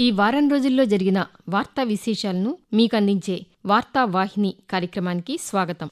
ఈ వారం రోజుల్లో జరిగిన వార్తా విశేషాలను మీకు అందించే వార్తా వాహిని కార్యక్రమానికి స్వాగతం.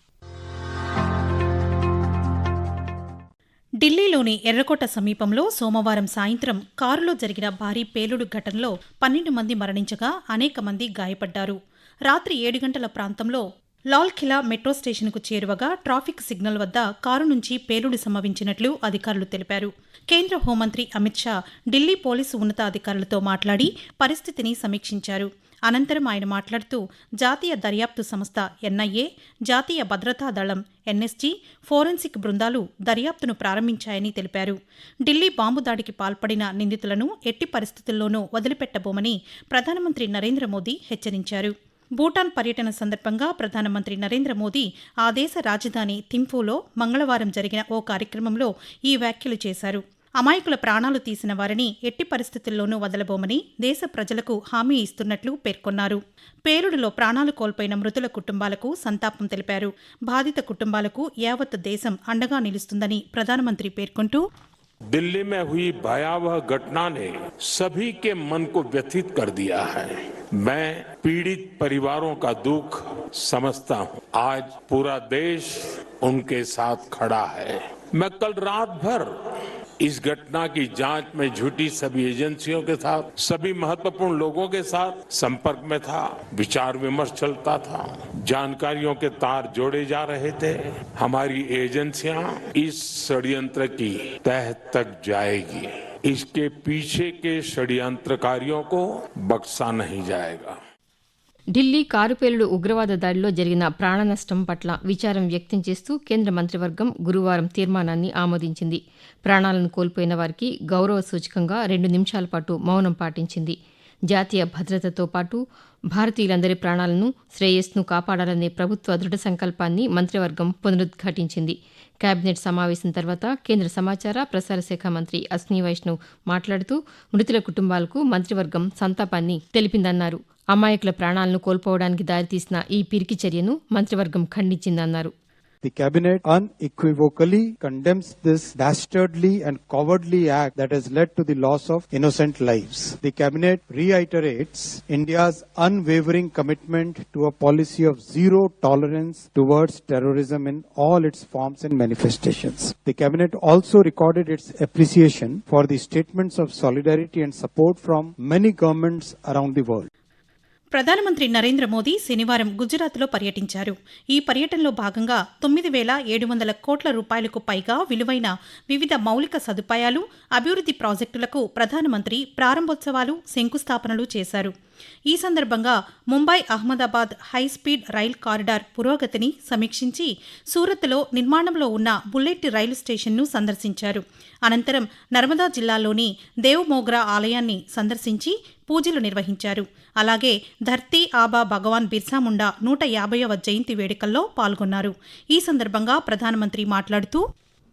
ఢిల్లీలోని ఎర్రకోట సమీపంలో సోమవారం సాయంత్రం కారులో జరిగిన భారీ పేలుడు ఘటనలో పన్నెండు మంది మరణించగా అనేక మంది గాయపడ్డారు. రాత్రి ఏడు గంటల ప్రాంతంలో లాల్ ఖిలా మెట్రో స్టేషన్కు చేరువగా ట్రాఫిక్ సిగ్నల్ వద్ద కారు నుంచి పేలుడు సంభవించినట్లు అధికారులు తెలిపారు. కేంద్ర హోంమంత్రి అమిత్ షా ఢిల్లీ పోలీసు ఉన్నతాధికారులతో మాట్లాడి పరిస్థితిని సమీక్షించారు. అనంతరం ఆయన మాట్లాడుతూ జాతీయ దర్యాప్తు సంస్థ ఎన్ఐఏ జాతీయ భద్రతా దళం ఎన్ఎస్జీ ఫోరెన్సిక్ బృందాలు దర్యాప్తును ప్రారంభించాయని తెలిపారు. ఢిల్లీ బాంబు దాడికి పాల్పడిన నిందితులను ఎట్టి పరిస్థితుల్లోనూ వదిలిపెట్టబోమని ప్రధానమంత్రి నరేంద్ర మోదీ హెచ్చరించారు. భూటాన్ పర్యటన సందర్భంగా ప్రధానమంత్రి నరేంద్ర మోదీ ఆ దేశ రాజధాని థింఫూలో మంగళవారం జరిగిన ఓ కార్యక్రమంలో ఈ వ్యాఖ్యలు చేశారు. అమాయకుల ప్రాణాలు తీసిన వారిని ఎట్టి పరిస్థితుల్లోనూ వదలబోమని దేశ ప్రజలకు హామీ ఇస్తున్నట్లు పేర్కొన్నారు. పేలుడులో ప్రాణాలు కోల్పోయిన మృతుల కుటుంబాలకు సంతాపం తెలిపారు. బాధిత కుటుంబాలకు యావత్ దేశం అండగా నిలుస్తుందని ప్రధానమంత్రి పేర్కొంటూ दिल्ली में हुई भयावह घटना ने सभी के मन को व्यथित कर दिया है। मैं पीड़ित परिवारों का दुख समझता हूँ। आज पूरा देश उनके साथ खड़ा है। मैं कल रात भर इस घटना की जाँच में जुटी सभी एजेंसियों के साथ, सभी महत्वपूर्ण लोगों के साथ संपर्क में था, विचार विमर्श चलता था। जानकारियों के तार जोड़े जा रहे थे हमारी एजेंसियां इस षड्यंत्र की तह तक जाएगी इसके पीछे के षड्यंत्रकारियों को बख्शा नहीं जाएगा ఢిల్లీ కారు పేలుడు ఉగ్రవాద దాడిలో జరిగిన ప్రాణ నష్టం పట్ల విచారం వ్యక్తం చేస్తూ కేంద్ర మంత్రివర్గం గురువారం తీర్మానాన్ని ఆమోదించింది ప్రాణాలను కోల్పోయిన వారికి గౌరవ సూచకంగా రెండు నిమిషాల పాటు మౌనం పాటించింది జాతీయ భద్రతతో పాటు భారతీయులందరి ప్రాణాలను శ్రేయస్సును కాపాడాలనే ప్రభుత్వ దృఢ సంకల్పాన్ని మంత్రివర్గం పునరుద్ఘాటించింది. కేబినెట్ సమావేశం తర్వాత కేంద్ర సమాచార ప్రసార శాఖ మంత్రి అశ్ని వైష్ణవ్ మాట్లాడుతూ మృతుల కుటుంబాలకు మంత్రివర్గం సంతాపాన్ని తెలిపిందన్నారు. అమాయకుల ప్రాణాలను కోల్పోవడానికి దారితీసిన ఈ పిరికి చర్యను మంత్రివర్గం ఖండించిందన్నారు. The Cabinet unequivocally condemns this dastardly and cowardly act that has led to the loss of innocent lives. The Cabinet reiterates India's unwavering commitment to a policy of zero tolerance towards terrorism in all its forms and manifestations. The Cabinet also recorded its appreciation for the statements of solidarity and support from many governments around the world. ప్రధానమంత్రి నరేంద్ర మోదీ శనివారం గుజరాత్లో పర్యటించారు. ఈ పర్యటనలో భాగంగా తొమ్మిది వేల ఏడు వందల కోట్ల రూపాయలకు పైగా విలువైన వివిధ మౌలిక సదుపాయాలు అభివృద్ధి ప్రాజెక్టులకు ప్రధానమంత్రి ప్రారంభోత్సవాలు శంకుస్థాపనలు చేశారు. ఈ సందర్భంగా Mumbai Ahmedabad high speed rail corridor పురోగతిని సమీక్షించి సూరత్లో నిర్మాణంలో ఉన్న బుల్లెట్ రైలు స్టేషన్ను సందర్శించారు. అనంతరం నర్మదా జిల్లాలోని దేవ్మోగ్రా ఆలయాన్ని సందర్శించి పూజలు నిర్వహించారు అలాగే ధర్తీ ఆబా భగవాన్ బిర్సా ముండా నూట యాభైవ జయంతి వేడుకల్లో పాల్గొన్నారు ఈ సందర్భంగా ప్రధానమంత్రి మాట్లాడుతూ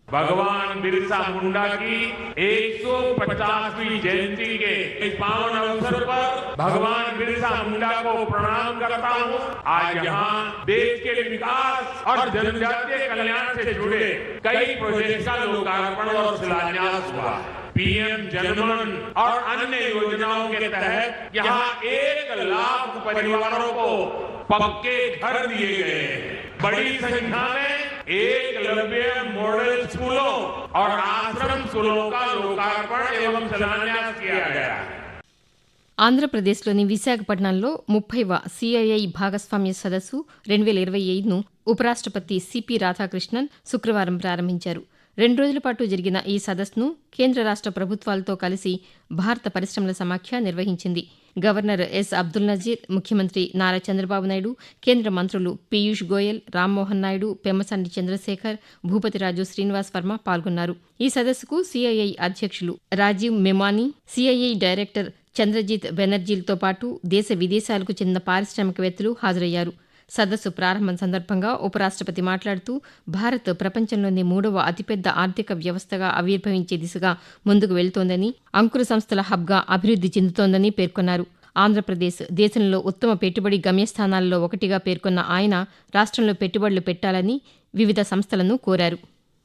भगवान बिरसा मुंडा की 150वीं जयंती के इस पावन अवसर पर भगवान बिरसा मुंडा को प्रणाम करता हूँ आज यहाँ देश के विकास और जनजातीय कल्याण से जुड़े कई प्रोजेक्ट का लोकार्पण और शिलान्यास हुआ पीएम जनमन और अन्य योजनाओं के तहत यहाँ एक लाख परिवारों को पक्के घर दिए गए हैं बड़ी संख्या में एक लव्य मॉडल स्कूलों और आश्रम स्कूलों का लोकार्पण एवं शिलान्यास किया गया है ఆంధ్రప్రదేశ్లోని విశాఖపట్నంలో ముప్పైవ సిఐఐ భాగస్వామ్య సదస్సు రెండు వేల ఇరవై ఐదును ఉపరాష్ట్రపతి సిపి రాధాకృష్ణన్ శుక్రవారం ప్రారంభించారు రెండు రోజుల పాటు జరిగిన ఈ సదస్సును కేంద్ర రాష్ట్ర ప్రభుత్వాలతో కలిసి భారత పరిశ్రమల సమాఖ్య నిర్వహించింది. Governor yes. అబ్దుల్ నజీర్ ముఖ్యమంత్రి నారా చంద్రబాబు నాయుడు కేంద్ర మంత్రులు పీయూష్ గోయల్ రామ్మోహన్ నాయుడు పెమ్మసాని చంద్రశేఖర్ భూపతిరాజు శ్రీనివాస్ వర్మ పాల్గొన్నారు. ఈ సదస్సుకు సిఐఐ అధ్యక్షులు రాజీవ్ మెమానీ సిఐఐ డైరెక్టర్ చంద్రజిత్ బెనర్జీలతో పాటు దేశ విదేశాలకు చెందిన పారిశ్రామికవేత్తలు హాజరయ్యారు. సదస్సు ప్రారంభం సందర్భంగా ఉపరాష్ట్రపతి మాట్లాడుతూ భారత్ ప్రపంచంలోని మూడవ అతిపెద్ద ఆర్థిక వ్యవస్థగా ఆవిర్భవించే దిశగా ముందుకు వెళ్తోందని అంకుర సంస్థల హబ్గా అభివృద్ధి చెందుతోందని పేర్కొన్నారు ఆంధ్రప్రదేశ్ దేశంలో ఉత్తమ పెట్టుబడి గమ్యస్థానాల్లో ఒకటిగా పేర్కొన్న ఆయన రాష్ట్రంలో పెట్టుబడులు పెట్టాలని వివిధ సంస్థలను కోరారు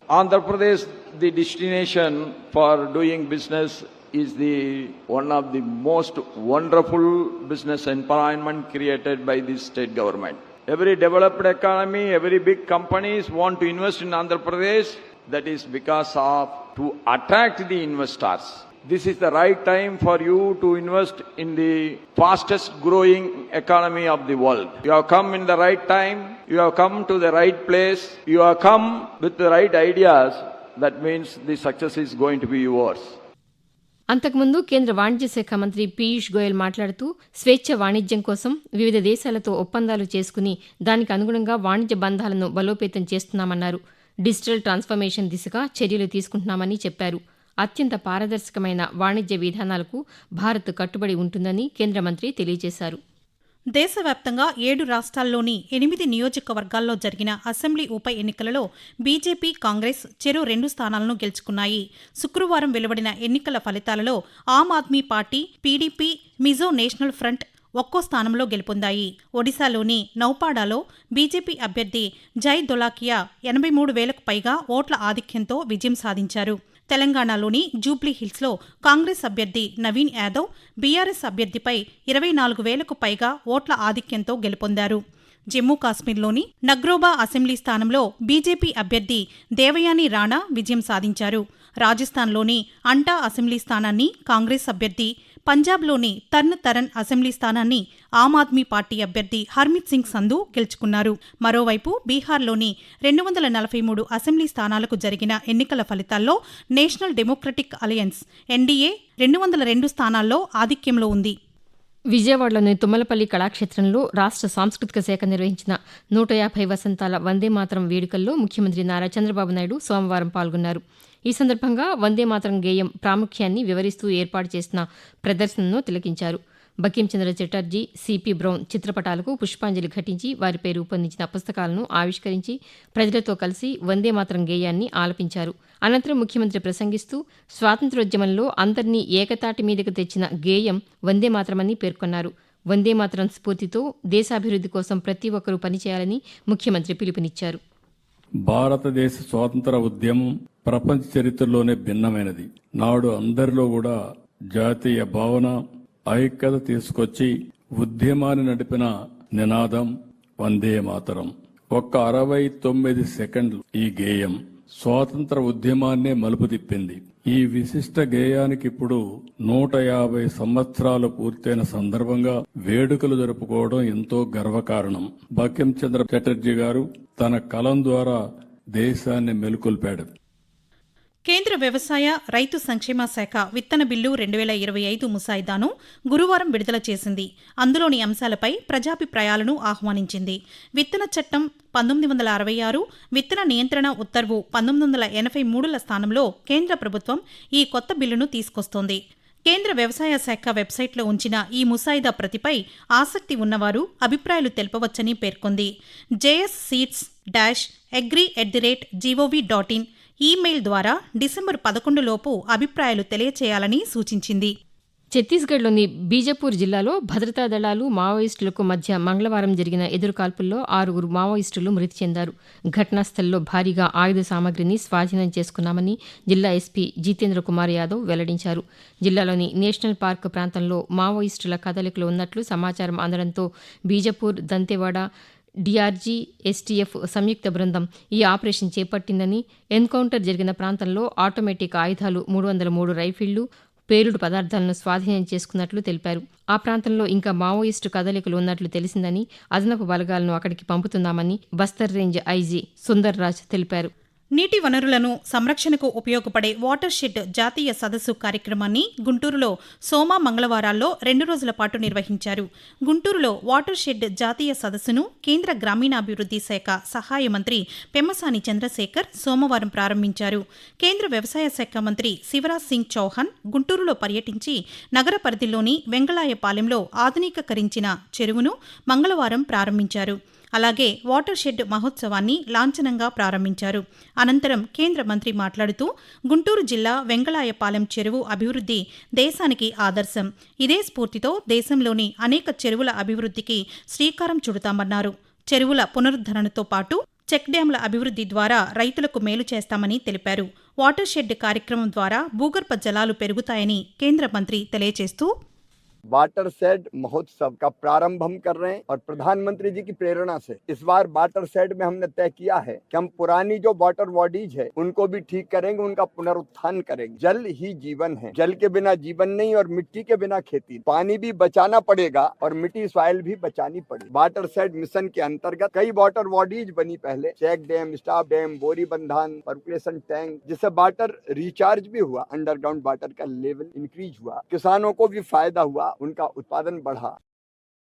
Andhra Pradesh the destination for doing business business is the one of the most wonderful business environment created by this state government. Every developed economy, every big companies want to invest in Andhra Pradesh. That is because of to attract the investors. This is the right time for you to invest in the fastest growing economy of the world. You have come in the right time. You have come to the right place. You have come with the right ideas. That means the success is going to be yours. అంతకుముందు కేంద్ర వాణిజ్య శాఖ మంత్రి పీయూష్ గోయల్ మాట్లాడుతూ స్వేచ్ఛ వాణిజ్యం కోసం వివిధ దేశాలతో ఒప్పందాలు చేసుకుని దానికి అనుగుణంగా వాణిజ్య బంధాలను బలోపేతం చేస్తున్నామన్నారు. డిజిటల్ ట్రాన్స్ఫర్మేషన్ దిశగా చర్యలు తీసుకుంటున్నామని చెప్పారు. అత్యంత పారదర్శకమైన వాణిజ్య విధానాలకు భారత్ కట్టుబడి ఉంటుందని కేంద్ర మంత్రి తెలియజేశారు. దేశవ్యాప్తంగా ఏడు రాష్ట్రాల్లోని ఎనిమిది నియోజకవర్గాల్లో జరిగిన అసెంబ్లీ ఉప ఎన్నికలలో బీజేపీ కాంగ్రెస్ చెరో రెండు స్థానాలను గెలుచుకున్నాయి. శుక్రవారం వెలువడిన ఎన్నికల ఫలితాలలో Aam Aadmi party PDP Mizo national front ఒక్కో స్థానంలో గెలుపొందాయి. ఒడిశాలోని నౌపాడాలో బీజేపీ అభ్యర్థి జై దొలాకియా ఎనభై మూడు వేలకు పైగా ఓట్ల ఆధిక్యంతో విజయం సాధించారు. తెలంగాణలోని జూబ్లీ హిల్స్లో కాంగ్రెస్ అభ్యర్థి నవీన్ యాదవ్ బీఆర్ఎస్ అభ్యర్థిపై ఇరవై నాలుగు వేలకు పైగా ఓట్ల ఆధిక్యంతో గెలుపొందారు. జమ్మూ కాశ్మీర్లోని నగ్రోబా అసెంబ్లీ స్థానంలో బీజేపీ అభ్యర్థి దేవయాని రాణా విజయం సాధించారు. రాజస్థాన్లోని అంటా అసెంబ్లీ స్థానాన్ని కాంగ్రెస్ అభ్యర్థి పంజాబ్లోని తర్న్ తరన్ అసెంబ్లీ స్థానాన్ని ఆమ్ ఆద్మీ పార్టీ అభ్యర్థి హర్మిత్ సింగ్ సంధు గెలుచుకున్నారు. మరోవైపు బీహార్లోని రెండు వందల నలభై మూడు అసెంబ్లీ స్థానాలకు జరిగిన ఎన్నికల ఫలితాల్లో నేషనల్ డెమోక్రటిక్ అలయన్స్ ఎన్డీఏ రెండు వందల రెండు స్థానాల్లో ఆధిక్యంలో ఉంది. విజయవాడలోని తుమ్మలపల్లి కళాక్షేత్రంలో రాష్ట్ర సాంస్కృతిక శాఖ నిర్వహించిన నూట యాభై వసంతాల వందే మాతరం వేడుకల్లో ముఖ్యమంత్రి నారా చంద్రబాబు నాయుడు సోమవారం పాల్గొన్నారు. ఈ సందర్భంగా వందే మాతరం గేయం ప్రాముఖ్యాన్ని వివరిస్తూ ఏర్పాటు చేసిన ప్రదర్శనను తిలకించారు. బకించంద్ర చటర్జీ సిపి బ్రౌన్ చిత్రపటాలకు పుష్పాంజలి ఘటించి వారిపై రూపొందించిన పుస్తకాలను ఆవిష్కరించి ప్రజలతో కలిసి వందే మాతరం గేయాన్ని ఆలపించారు. అనంతరం ముఖ్యమంత్రి ప్రసంగిస్తూ స్వాతంత్రోద్యమంలో అందరినీ ఏకతాటి మీదకు తెచ్చిన గేయం వందే మాతరమని పేర్కొన్నారు. వందే మాతరం స్ఫూర్తితో దేశాభివృద్ధి కోసం ప్రతి ఒక్కరూ పనిచేయాలని ముఖ్యమంత్రి పిలుపునిచ్చారు. భారతదేశ స్వాతంత్ర ఉద్యమం ప్రపంచ చరిత్రలోనే భిన్నమైనది. నాడు అందరిలో కూడా జాతీయ భావన ఐక్యత తీసుకొచ్చి ఉద్యమాన్ని నడిపిన నినాదం వందే మాతరం. ఒక్క అరవై తొమ్మిది సెకండ్లు ఈ గేయం స్వాతంత్ర ఉద్యమాన్నే మలుపు తిప్పింది. ఈ విశిష్ట గేయానికి ఇప్పుడు నూట యాభై సంవత్సరాలు పూర్తయిన సందర్భంగా వేడుకలు జరుపుకోవడం ఎంతో గర్వకారణం. బంకిం చంద్ర చటర్జీ గారు తన కలం ద్వారా దేశాన్ని మెలుకొల్పాడు. కేంద్ర వ్యవసాయ రైతు సంక్షేమ శాఖ విత్తన బిల్లు రెండు వేల ఇరవై ఐదు ముసాయిదాను గురువారం విడుదల చేసింది. అందులోని అంశాలపై ప్రజాభిప్రాయాలను ఆహ్వానించింది. విత్తన చట్టం పంతొమ్మిది వందల అరవై ఆరు విత్తన నియంత్రణ ఉత్తర్వు పంతొమ్మిది వందల ఎనభై మూడుల స్థానంలో కేంద్ర ప్రభుత్వం ఈ కొత్త బిల్లును తీసుకొస్తోంది. కేంద్ర వ్యవసాయ శాఖ వెబ్సైట్లో ఉంచిన ఈ ముసాయిదా ప్రతిపై ఆసక్తి ఉన్నవారు అభిప్రాయాలు తెలపవచ్చని పేర్కొంది. JS seats dash agri at the rate GOV dot in email ద్వారా డిసెంబర్ పదకొండు లోపు అభిప్రాయాలు తెలియచేయాలని సూచించింది. ఛత్తీస్గఢ్లోని బీజపూర్ జిల్లాలో భద్రతా దళాలు మావోయిస్టులకు మధ్య మంగళవారం జరిగిన ఎదురుకాల్పుల్లో ఆరుగురు మావోయిస్టులు మృతి చెందారు. ఘటనాస్థల్లో భారీగా ఆయుధ సామగ్రిని స్వాధీనం చేసుకున్నామని జిల్లా ఎస్పీ జితేంద్ర కుమార్ యాదవ్ వెల్లడించారు. జిల్లాలోని నేషనల్ పార్క్ ప్రాంతంలో మావోయిస్టుల కదలికలు ఉన్నట్లు సమాచారం అందడంతో బీజపూర్ దంతెవాడ డిఆర్జీ ఎస్టీఎఫ్ సంయుక్త బృందం ఈ ఆపరేషన్ చేపట్టిందని ఎన్కౌంటర్ జరిగిన ప్రాంతంలో ఆటోమేటిక్ ఆయుధాలు మూడు వందల మూడు రైఫిళ్ళు పేలుడు పదార్థాలను స్వాధీనం చేసుకున్నట్లు తెలిపారు. ఆ ప్రాంతంలో ఇంకా మావోయిస్టు కదలికలు ఉన్నట్లు తెలిసిందని అదనపు బలగాలను అక్కడికి పంపుతున్నామని బస్తర్ రేంజ్ ఐజీ సుందర్ రాజ్ తెలిపారు. నీటి వనరులను సంరక్షణకు ఉపయోగపడే వాటర్ షెడ్ జాతీయ సదస్సు కార్యక్రమాన్ని గుంటూరులో సోమ మంగళవారాల్లో రెండు రోజుల పాటు నిర్వహించారు. గుంటూరులో వాటర్ షెడ్ జాతీయ సదస్సును కేంద్ర గ్రామీణాభివృద్ధి శాఖ సహాయ మంత్రి పెమ్మసాని చంద్రశేఖర్ సోమవారం ప్రారంభించారు. కేంద్ర వ్యవసాయ శాఖ మంత్రి శివరాజ్ సింగ్ చౌహాన్ గుంటూరులో పర్యటించి నగర పరిధిలోని వెంగళాయపాలెంలో ఆధునీకరించిన చెరువును మంగళవారం ప్రారంభించారు. అలాగే వాటర్ షెడ్ మహోత్సవాన్ని లాంఛనంగా ప్రారంభించారు. అనంతరం కేంద్ర మంత్రి మాట్లాడుతూ గుంటూరు జిల్లా వెంగళాయపాలెం చెరువు అభివృద్ధి దేశానికి ఆదర్శం. ఇదే స్ఫూర్తితో దేశంలోని అనేక చెరువుల అభివృద్ధికి శ్రీకారం చుడతామన్నారు. చెరువుల పునరుద్ధరణతో పాటు చెక్ డ్యాంల అభివృద్ధి ద్వారా రైతులకు మేలు చేస్తామని తెలిపారు. వాటర్ షెడ్ కార్యక్రమం ద్వారా భూగర్భ జలాలు పెరుగుతాయని కేంద్ర మంత్రి తెలియజేస్తూ वाटर सेड महोत्सव का प्रारंभ हम कर रहे हैं और प्रधानमंत्री जी की प्रेरणा से इस बार वाटर सेड में हमने तय किया है कि हम पुरानी जो वाटर बॉडीज है, उनको भी ठीक करेंगे, उनका पुनरुत्थान करेंगे। जल ही जीवन है। जल के बिना जीवन नहीं और मिट्टी के बिना खेती। पानी भी बचाना पड़ेगा और मिट्टी सॉइल भी बचानी पड़ेगी। वाटर सेड मिशन के अंतर्गत कई वाटर बॉडीज बनी पहले। चेक डैम स्टाफ डैम बोरी बंधान पर्कुलेशन टैंक जिससे वाटर रिचार्ज भी हुआ। अंडरग्राउंड वाटर का लेवल इंक्रीज हुआ। किसानों को भी फ़ायदा हुआ।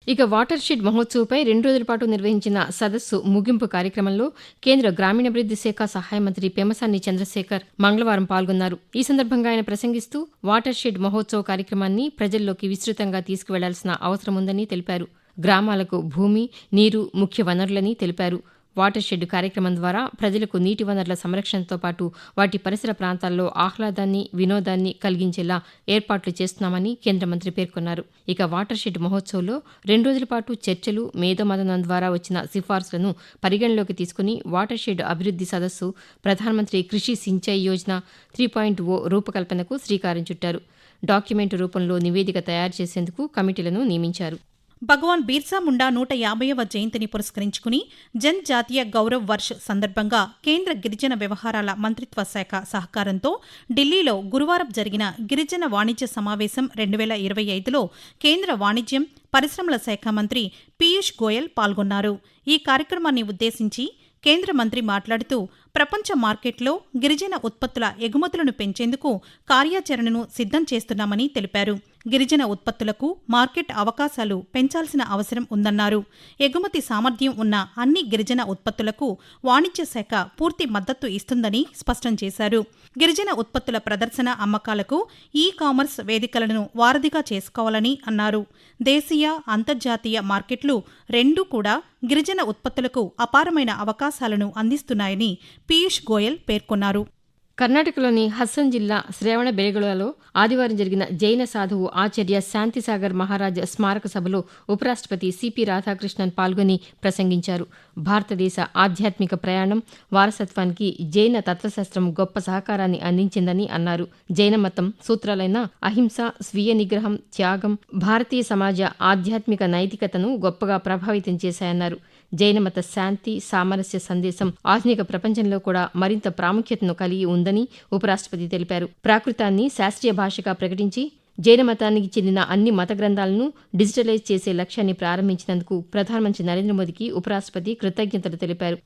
ఇక వాటర్ షెడ్ మహోత్సవపై రెండు రోజుల పాటు నిర్వహించిన సదస్సు ముగింపు కార్యక్రమంలో కేంద్ర గ్రామీణాభివృద్ధి శాఖ సహాయ మంత్రి పెమసాని చంద్రశేఖర్ మంగళవారం పాల్గొన్నారు. ఈ సందర్భంగా ఆయన ప్రసంగిస్తూ వాటర్ షెడ్ మహోత్సవ కార్యక్రమాన్ని ప్రజల్లోకి విస్తృతంగా తీసుకువెళ్ళాల్సిన అవసరం ఉందని తెలిపారు. గ్రామాలకు భూమి నీరు ముఖ్య వనరులని తెలిపారు. వాటర్ షెడ్ కార్యక్రమం ద్వారా ప్రజలకు నీటి వనరుల సంరక్షణతో పాటు వాటి పరిసర ప్రాంతాల్లో ఆహ్లాదాన్ని వినోదాన్ని కలిగించేలా ఏర్పాట్లు చేస్తున్నామని కేంద్ర మంత్రి పేర్కొన్నారు. ఇక వాటర్ షెడ్ మహోత్సవ్లో రెండు రోజుల పాటు చర్చలు మేధోమదనం ద్వారా వచ్చిన సిఫార్సులను పరిగణలోకి తీసుకుని వాటర్ షెడ్ అభివృద్ది సదస్సు Pradhan Mantri Krishi Sinchayee Yojana three point O రూపకల్పనకు శ్రీకారం చుట్టారు. డాక్యుమెంట్ రూపంలో నివేదిక తయారు చేసేందుకు కమిటీలను నియమించారు. భగవాన్ బీర్సా ముండా నూట యాభైవ జయంతిని పురస్కరించుకుని జన్ జాతీయ గౌరవ్ వర్ష్ సందర్భంగా కేంద్ర గిరిజన వ్యవహారాల మంత్రిత్వ శాఖ సహకారంతో ఢిల్లీలో గురువారం జరిగిన గిరిజన వాణిజ్య సమావేశం రెండు వేల ఇరవై ఐదులో కేంద్ర వాణిజ్యం పరిశ్రమల శాఖ మంత్రి పీయూష్ గోయల్ పాల్గొన్నారు. ఈ కార్యక్రమాన్ని ఉద్దేశించి కేంద్ర మంత్రి మాట్లాడుతూ ప్రపంచ మార్కెట్లో గిరిజన ఉత్పత్తుల ఎగుమతులను పెంచేందుకు కార్యాచరణను సిద్ధం చేస్తున్నామని తెలిపారు. గిరిజన ఉత్పత్తులకు మార్కెట్ అవకాశాలు పెంచాల్సిన అవసరం ఉందన్నారు. ఎగుమతి సామర్థ్యం ఉన్న అన్ని గిరిజన ఉత్పత్తులకు వాణిజ్య శాఖ పూర్తి మద్దతు ఇస్తుందని స్పష్టం చేశారు. గిరిజన ఉత్పత్తుల ప్రదర్శన అమ్మకాలకు ఈ కామర్స్ వేదికలను వారధిగా చేసుకోవాలని అన్నారు. దేశీయ అంతర్జాతీయ మార్కెట్లు రెండూ కూడా గిరిజన ఉత్పత్తులకు అపారమైన అవకాశాలను అందిస్తున్నాయని పీయూష్ గోయల్ పేర్కొన్నారు. కర్ణాటకలోని హస్సన్ జిల్లా శ్రవణ బెలగొలలో ఆదివారం జరిగిన జైన సాధువు ఆచార్య శాంతిసాగర్ మహారాజ్ స్మారక సభలో ఉపరాష్ట్రపతి సిపి రాధాకృష్ణన్ పాల్గొని ప్రసంగించారు. భారతదేశ ఆధ్యాత్మిక ప్రయాణం వారసత్వానికి జైన తత్వశాస్త్రం గొప్ప సహకారాన్ని అందించిందని అన్నారు. జైన మతం సూత్రాలైన అహింస స్వీయ నిగ్రహం త్యాగం భారతీయ సమాజ ఆధ్యాత్మిక నైతికతను గొప్పగా ప్రభావితం చేశాయన్నారు. జైనమత శాంతి సామరస్య సందేశం ఆధునిక ప్రపంచంలో కూడా మరింత ప్రాముఖ్యతను కలిగి ఉందని ఉపరాష్ట్రపతి తెలిపారు. ప్రాకృతాన్ని శాస్త్రీయ భాషగా ప్రకటించి జైన మతానికి చెందిన అన్ని మత గ్రంథాలను డిజిటలైజ్ చేసే లక్ష్యాన్ని ప్రారంభించినందుకు ప్రధానమంత్రి నరేంద్ర మోదీకి ఉపరాష్ట్రపతి కృతజ్ఞతలు తెలిపారు.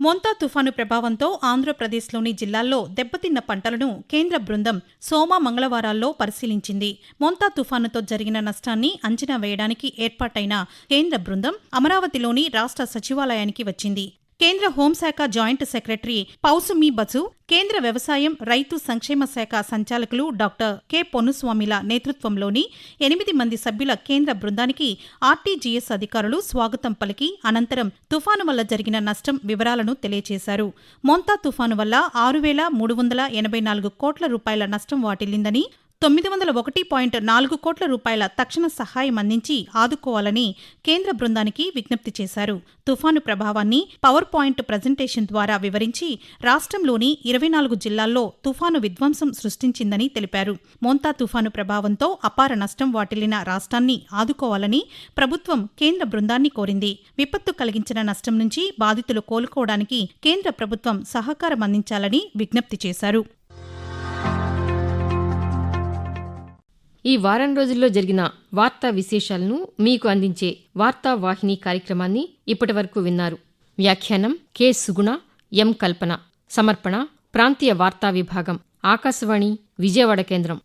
మొంతా తుఫాను ప్రభావంతో ఆంధ్రప్రదేశ్లోని జిల్లాల్లో దెబ్బతిన్న పంటలను కేంద్ర బృందం సోమ మంగళవారాల్లో పరిశీలించింది. మోంతా తుఫానుతో జరిగిన నష్టాన్ని అంచనా వేయడానికి ఏర్పాటైన కేంద్ర బృందం అమరావతిలోని రాష్ట్ర సచివాలయానికి వచ్చింది. కేంద్ర హోంశాఖ జాయింట్ సెక్రటరీ పౌసుమి బసు కేంద్ర వ్యవసాయం రైతు సంక్షేమ శాఖ సంచాలకులు డాక్టర్ కె పొన్నుస్వామిల నేతృత్వంలోని ఎనిమిది మంది సభ్యుల కేంద్ర బృందానికి ఆర్టీజీఎస్ అధికారులు స్వాగతం పలికి అనంతరం తుఫాను వల్ల జరిగిన నష్టం వివరాలను తెలియజేశారు మోంతా తుఫాను వల్ల ఆరు వేల మూడు వందల ఎనభై నాలుగు కోట్ల రూపాయల నష్టం వాటిల్లిందని తొమ్మిది వందల ఒకటి పాయింట్ నాలుగు కోట్ల రూపాయల తక్షణ సహాయం అందించి ఆదుకోవాలని కేంద్ర బృందానికి విజ్ఞప్తి చేశారు. తుఫాను ప్రభావాన్ని పవర్ పాయింట్ ప్రజెంటేషన్ ద్వారా వివరించి రాష్ట్రంలోని ఇరవై నాలుగు జిల్లాల్లో తుఫాను విధ్వంసం సృష్టించిందని తెలిపారు. మోంతా తుఫాను ప్రభావంతో అపార నష్టం వాటిల్లిన రాష్ట్రాన్ని ఆదుకోవాలని ప్రభుత్వం కేంద్ర బృందాన్ని కోరింది. విపత్తు కలిగించిన నష్టం నుంచి బాధితులు కోలుకోవడానికి కేంద్ర ప్రభుత్వం సహకారం అందించాలని విజ్ఞప్తి చేశారు. ఈ వారం రోజుల్లో జరిగిన వార్తా విశేషాలను మీకు అందించే వార్తా వాహిని కార్యక్రమాన్ని ఇప్పటివరకు విన్నారు. వ్యాఖ్యానం కె. సుగుణ ఎం. కల్పన. సమర్పణ ప్రాంతీయ వార్తా విభాగం ఆకాశవాణి విజయవాడ కేంద్రం.